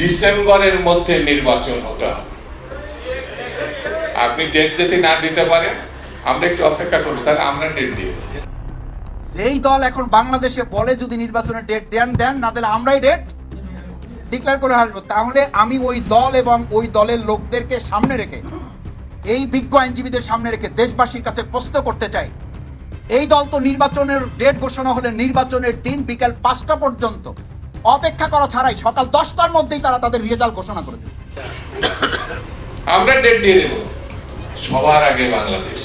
ডিসেম্বরের মধ্যে নির্বাচন হতে হবে। আপনি ডেট যদি না দিতে পারেন, আমরা একটু অপেক্ষা করব, তাহলে আমরা ডেট দিয়ে যেই দল এখন বাংলাদেশে বলে যদি নির্বাচনের ডেট দেন দেন, না দিলে আমরাই ডেট ডিক্লেয়ার করে আসব তাহলে আমি ওই দল এবং ওই দলের লোকদেরকে সামনে রেখে, এই বিজ্ঞ আইনজীবীদের সামনে রেখে দেশবাসীর কাছে প্রশ্ন করতে চাই। এই দল তো নির্বাচনের ডেট ঘোষণা হলে নির্বাচনের দিন বিকাল পাঁচটা পর্যন্ত অপেক্ষা করা ছাড়াই সকাল দশটার মধ্যেই তারা তাদের রেজাল্ট ঘোষণা করে দেবে। আমরা ডেট দিয়ে দেব। সবার আগে বাংলাদেশ।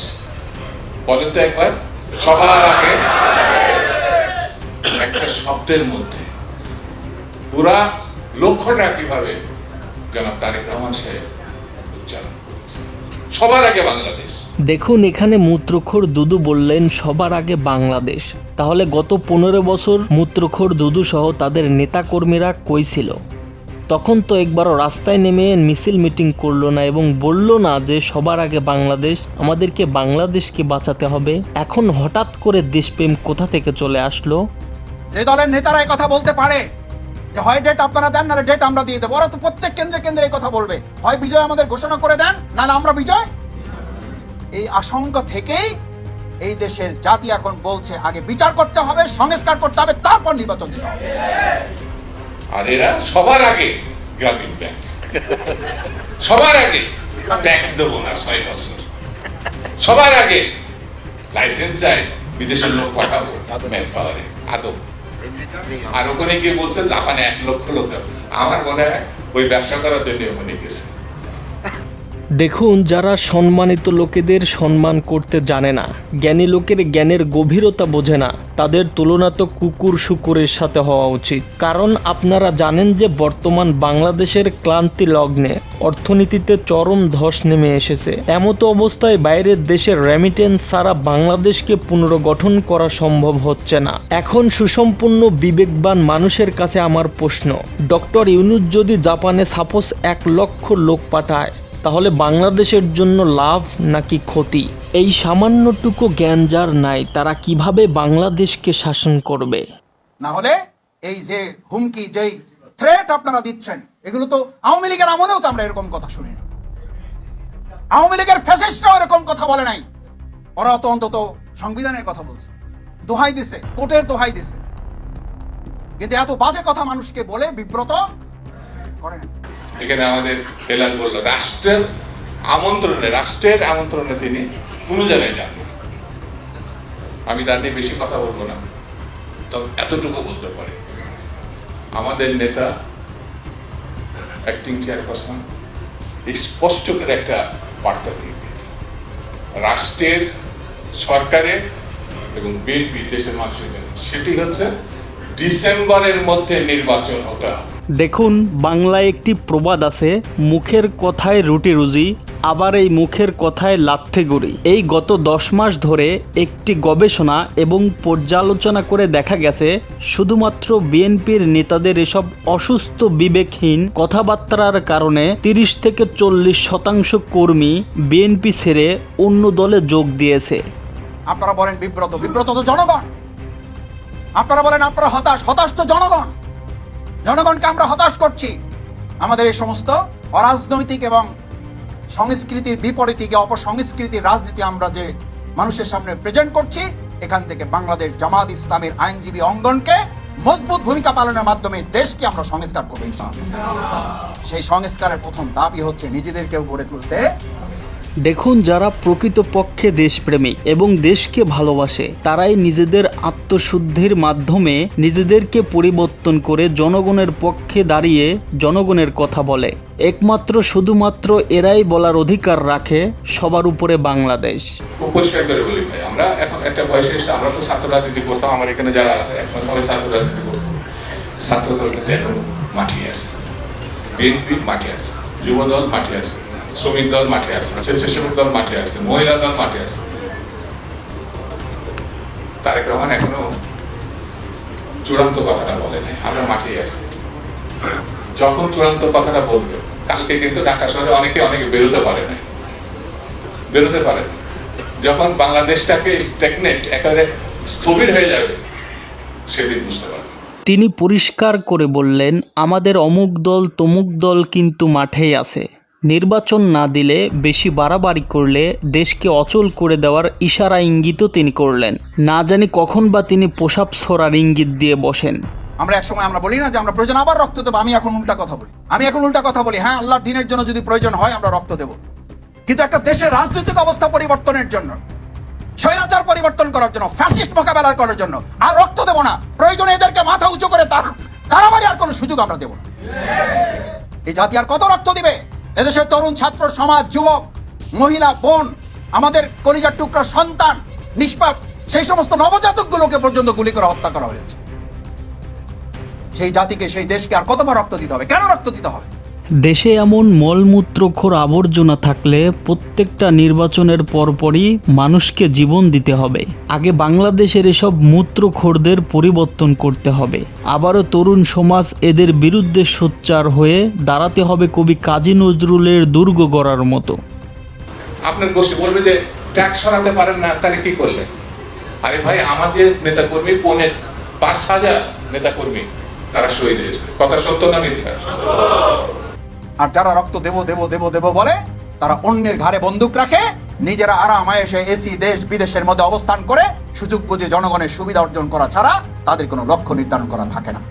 বলেন তো একবার, সবার আগে। একটা শব্দের মধ্যে। পুরা লক্ষ্যটা কীভাবে জনাব তারেক রহমান সাহেব উচ্চারণ সবার আগে বাংলাদেশ। দেখুন, এখানে মূত্রখোর দুদু বললেন, সবার আগে বাংলাদেশ। তাহলে গত পনেরো বছর মূত্রখোর দুদু সহ তাদের নেতাকর্মীরা কই ছিল? তখন তো একবারও রাস্তায় নেমে মিছিল মিটিং করল না এবং বলল না যে, সবার আগে বাংলাদেশ, আমাদেরকে বাংলাদেশকে বাঁচাতে হবে। এখন হঠাৎ করে দেশপ্রেম কোথা থেকে চলে আসলো? যে দলের নেতারা কথা বলতে পারে, যে হয় ডেট আপনারা দেন, নাহলে ডেট আমরা দিয়ে দেবো। ওরা তো প্রত্যেক কেন্দ্রে কেন্দ্রে কথা বলবে। হয় বিজয় আমাদের ঘোষণা করে দেন, নাহলে আমরা বিজয় এই আশঙ্কা থেকেই এই দেশের জাতি এখন বলছে, আগে বিচার করতে হবে, সংস্কার করতে হবে, তারপর নির্বাচন দিতে হবে। আর এরা সবার আগে গ্রামীণ ব্যাংক। সবার আগে ট্যাক্স দেবো না ছয় বছর। সবার আগে লাইসেন্স চাই, বিদেশের লোক পাঠাবো, ম্যান পাওয়ারে, আদৌ। আর ওখানে গিয়ে বলছে, জাপানে এক লক্ষ লোক আমার মনে হয় ওই ব্যবসা করার জন্য ওখানে গেছে। দেখুন, যারা সম্মানিত লোকেদের সম্মান করতে জানে না, জ্ঞানী লোকের জ্ঞানের গভীরতা বোঝে না, তাদের তুলনা তো কুকুর শুকুরের সাথে হওয়া উচিত। কারণ আপনারা জানেন যে বর্তমান বাংলাদেশের ক্লান্তি লগ্নে অর্থনীতিতে চরম ধস নেমে এসেছে। এমতো অবস্থায় বাইরের দেশের রেমিটেন্স ছাড়া বাংলাদেশকে পুনর্গঠন করা সম্ভব হচ্ছে না। এখন সুসম্পন্ন বিবেকবান মানুষের কাছে আমার প্রশ্ন, ডক্টর ইউনুস যদি জাপানে সাপোজ এক লক্ষ লোক পাঠায় তাহলে বাংলাদেশের জন্য লাভ নাকি ক্ষতি? এই সামান্যটুকু জ্ঞান যার নাই, তারা কীভাবে বাংলাদেশকে শাসন করবে? না হলে এই যে হুমকি, যেই থ্রেট আপনারা দিচ্ছেন, এগুলো তো আওয়ামী লীগের আমলেও তো আমরা এরকম কথা শুনি না। আওয়ামী লীগের ফ্যাসিস্টরাও এরকম কথা বলে নাই। ওরা তো অন্তত সংবিধানের কথা বলছে। দোহাই দিছে, কোর্টের দোহাই দিছে। কিন্তু এত বাজে কথা মানুষকে বলে বিব্রত করে না। এখানে আমাদের হেলাল বলল, রাষ্ট্রের আমন্ত্রণে রাষ্ট্রের আমন্ত্রণে তিনি কোনো জায়গায় যান আমি তার নিয়ে বেশি কথা বলব না। তবে এতটুকু বলতে পারি। আমাদের নেতা অ্যাক্টিং চেয়ারপারসন স্পষ্ট করে একটা বার্তা দিয়ে দিয়েছে। রাষ্ট্রের, সরকারের এবং বিএনপি, দেশের মানুষের সেটি হচ্ছে ডিসেম্বরের মধ্যে নির্বাচন হতে হবে। দেখুন, বাংলায় একটি প্রবাদ আছে, মুখের কথায় রুটি রুজি, আবার এই মুখের কথায় লাথে গুড়ি। এই গত দশ মাস ধরে একটি গবেষণা এবং পর্যালোচনা করে দেখা গেছে, শুধুমাত্র বিএনপির নেতাদের এসব অসুস্থ বিবেকহীন কথাবার্তার কারণে তিরিশ থেকে চল্লিশ শতাংশ কর্মী বিএনপি ছেড়ে অন্য দলে যোগ দিয়েছে। আপনারা বলেন বিব্রত বিব্রত তো জনগণ। আপনারা বলেন আপনারা হতাশ হতাশ তো জনগণ। জনগণকে আমরা হতাশ করছি। আমাদের এই সমস্ত অরাজনৈতিক এবং সংস্কৃতির বিপরীতিকে, অপসংস্কৃতির রাজনীতি আমরা যে মানুষের সামনে প্রেজেন্ট করছি, এখান থেকে বাংলাদেশ জামাত ইসলামের আইনজীবী অঙ্গনকে মজবুত ভূমিকা পালনের মাধ্যমে দেশকে আমরা সংস্কার করব সেই সংস্কারের প্রথম দাবি হচ্ছে নিজেদেরকেও গড়ে তুলতে দেখুন যারা প্রকৃতপক্ষে দেশপ্রেমিক এবং দেশকে ভালোবাসে, তারাই নিজেদের আত্মশুদ্ধির মাধ্যমে নিজেদেরকে পরিবর্তন করে জনগণের পক্ষে দাঁড়িয়ে জনগণের কথা বলে। একমাত্র শুধুমাত্র এরাই বলার অধিকার রাখে সবার উপরে বাংলাদেশ। খুব করে বলি ভাই, আমরা এখন একটা বয়সে এসে আমরা তো ছাত্র রাজনীতি করতাম, আমার এখানে যারা আছে, এখন সবাই ছাত্র রাজনীতি করতাম ছাত্র দল কিন্তু এখন মাঠে আছে। বিএনপি মাঠে আছে যুব দল মাঠে আছে। শ্রমিক দল মাঠে আছে, স্বেচ্ছাসেবক দল মাঠে আছে, মহিলা দল মাঠে আছে। তারেক রহমান এখনও চূড়ান্ত কথাটা বলে নাই আমরা মাঠেই আছি। যখন চূড়ান্ত কথাটা বলবে, কালকে কিন্তু ঢাকা শহরে অনেকে অনেকে বেরোতে পারে না বেরোতে পারে যখন বাংলাদেশটাকে স্টেগনেট একেবারে স্থবির হয়ে যাবে, সেদিন বুঝতে পারবে। তিনি পরিষ্কার করে বললেন, আমাদের অমুক দল তমুক দল কিন্তু মাঠেই আছে। নির্বাচন না দিলে বেশি বাড়াবাড়ি করলে দেশকে অচল করে দেওয়ার ইশারা ইঙ্গিতও তিনি করলেন। না জানি কখন বা তিনি পোশাক ছড়ার ইঙ্গিত দিয়ে বসেন। আমরা এক সময় আমরা বলি না যে আমরা প্রয়োজন, আবার রক্ত দেবো। আমি এখন উল্টা কথা বলি। আমি এখন উল্টা কথা বলি। হ্যাঁ আল্লাহর দিনের জন্য যদি প্রয়োজন হয়, আমরা রক্ত দেব। কিন্তু একটা দেশের রাজনৈতিক অবস্থা পরিবর্তনের জন্য, স্বৈরাচার পরিবর্তন করার জন্য ফ্যাসিস্ট মোকাবেলা করার জন্য, আর রক্ত দেব না। প্রয়োজনে এদেরকে মাথা উঁচু করে তারা তারাবাড়ি আর কোনো সুযোগ আমরা দেব না। এই জাতি আর কত রক্ত দিবে? এদেশের তরুণ ছাত্র, সমাজ, যুবক, মহিলা, বোন, আমাদের কলিজার টুকরা সন্তান, নিষ্পাপ, সেই সমস্ত নবজাতকগুলোকে পর্যন্ত গুলি করে হত্যা করা হয়েছে। সেই জাতিকে, সেই দেশকে আর কতবার রক্ত দিতে হবে? কেন রক্ত দিতে হবে? দেশে এমন মলমূত্রখোর আবর্জনা থাকলে প্রত্যেকটা নির্বাচনের পরপরই মানুষকে জীবন দিতে হবে। আগে বাংলাদেশের এসব মূত্রখোরদের পরিবর্তন করতে হবে। আবারও তরুণ সমাজ এদের বিরুদ্ধে সোচ্চার হয়ে দাঁড়াতে হবে কবি কাজী নজরুলের দুর্গ গড়ার মতো। আপনার গোষ্ঠী বলবে যে, ট্যাক্স সরাতে পারেন না, তাহলে কি করলেন আরে ভাই, আমাদের নেতাকর্মী পৌনে পাঁচ হাজার নেতাকর্মী তারা শহীদ হয়েছে। কথা সত্য না মিথ্যা? আর যারা রক্ত দেব দেব দেব দেব বলে, তারা অন্যের ঘাড়ে বন্দুক রাখে, নিজেরা আরাম আয়েসে এসি, দেশ, বিদেশের মধ্যে অবস্থান করে, সুযোগ বুঝে জনগণের সুবিধা অর্জন করা ছাড়া তাদের কোনো লক্ষ্য নির্ধারণ করা থাকে না।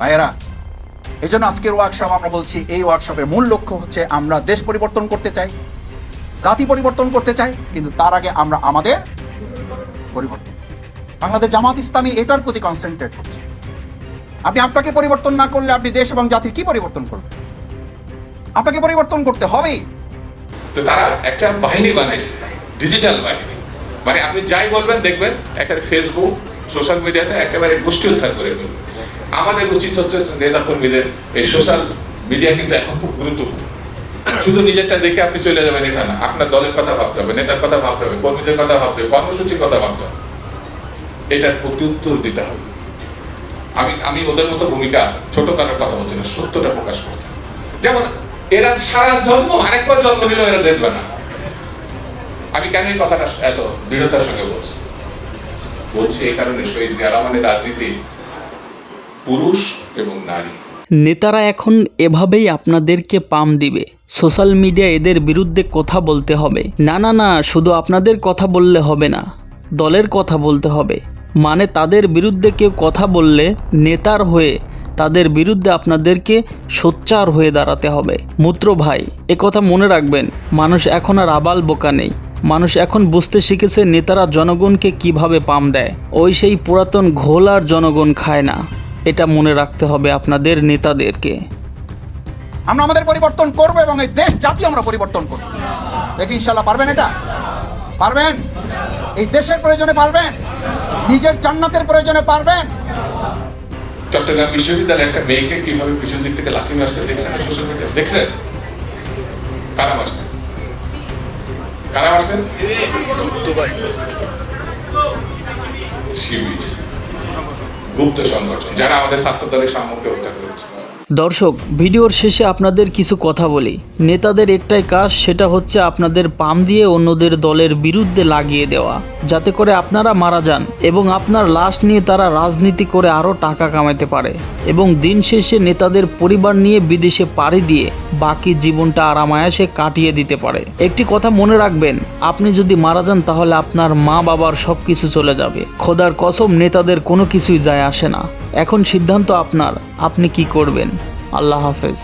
ভাইয়েরা এই জন্য আজকের ওয়ার্কশপ আমরা বলছি, এই ওয়ার্কশপের মূল লক্ষ্য হচ্ছে আমরা দেশ পরিবর্তন করতে চাই, জাতি পরিবর্তন করতে চাই, কিন্তু তার আগে আমরা আমাদের পরিবর্তন। বাংলাদেশ জামাত ইসলামী এটার প্রতি কনসেন্ট্রেট করছে। আপনি আপনাকে পরিবর্তন না করলে আপনি দেশ এবং জাতির কি পরিবর্তন করবেন? আপনাকে পরিবর্তন করতে হবেই। তো তারা একটা বাহিনী বানাইছে ডিজিটাল বাহিনী। মানে আপনি যাই বলবেন, দেখবেন একটা ফেসবুক সোশ্যাল মিডিয়াতে একেবারে গোষ্ঠী উদ্ধার করে ফেলবে। আমাদের উচিত হচ্ছে নেতা কর্মীদের এই সোশ্যাল মিডিয়া কিন্তু এখন খুব গুরুত্বপূর্ণ। শুধু নিজেরটা দেখে আপনি চলে যাবেন, এটা না। আপনার দলের কথা ভাবতে হবে, নেতার কথা ভাবতে হবে, কর্মীদের কথা ভাবতে হবে, কর্মসূচির কথা ভাবতে হবে। এটার প্রতি উত্তর দিতে হবে। আমি আমি ওদের মতো ভূমিকা ছোট কাটার কথা বলছি না, সত্যটা প্রকাশ করতে যেমন, এরা সারা জন্ম, আরেকবার জন্ম দিলেও এরা জিতবে না। আমি কেন এই কথাটা এত দৃঢ়তার সঙ্গে বলছি? বলছি এই কারণে শহীদ জিয়া রহমানের রাজনীতি পুরুষ এবং নারী। নেতারা এখন এভাবেই আপনাদেরকে পাম দিবে। সোশ্যাল মিডিয়া এদের বিরুদ্ধে কথা বলতে হবে। না না না, শুধু আপনাদের কথা বললে হবে না, দলের কথা বলতে হবে। মানে তাদের বিরুদ্ধে কেউ কথা বললে নেতার হয়ে তাদের বিরুদ্ধে আপনাদেরকে সোচ্চার হয়ে দাঁড়াতে হবে। মূত্র ভাই কথা মনে রাখবেন, মানুষ এখন আর আবাল বোকা নেই। মানুষ এখন বুঝতে শিখেছে নেতারা জনগণকে কীভাবে পাম দেয়। ওই সেই পুরাতন ঘোল আর জনগণ খায় না। এটা মনে রাখতে হবে আপনাদের নেতাদেরকে। আমরা আমাদের পরিবর্তন করব এবং এই দেশ জাতি আমরা পরিবর্তন করব। দেখি ইনশাল্লাহ পারবেন এটা? পারবেন? এই দেশের প্রয়োজনে পারবেন? নিজের জান্নাতের প্রয়োজনে পারবেন। চট্টগ্রাম বিশ্ববিদ্যালয়ে একটা মেয়েকে কীভাবে পিছন দিক থেকে লাথি মারছে দেখছেন সোশ্যাল মিডিয়া দেখছেন? কারা মারছে? কারা মারছে? শিবির। গুপ্ত সংগঠন, যারা আমাদের ছাত্র দলের সাম্যকে হত্যা করেছে। দর্শক, ভিডিওর শেষে আপনাদের কিছু কথা বলি। নেতাদের একটাই কাজ, সেটা হচ্ছে আপনাদের পাম দিয়ে অন্যদের দলের বিরুদ্ধে লাগিয়ে দেওয়া। যাতে করে আপনারা মারা যান এবং আপনার লাশ নিয়ে তারা রাজনীতি করে আরও টাকা কামাতে পারে। এবং দিন শেষে নেতাদের পরিবার নিয়ে বিদেশে পাড়ি দিয়ে বাকি জীবনটা আরামায়াসে কাটিয়ে দিতে পারে। একটি কথা মনে রাখবেন, আপনি যদি মারা যান তাহলে আপনার মা বাবার সব কিছু চলে যাবে। খোদার কসম, নেতাদের কোনো কিছুই যায় আসে না। এখন সিদ্ধান্ত আপনার, আপনি কি করবেন? আল্লাহ হাফেজ।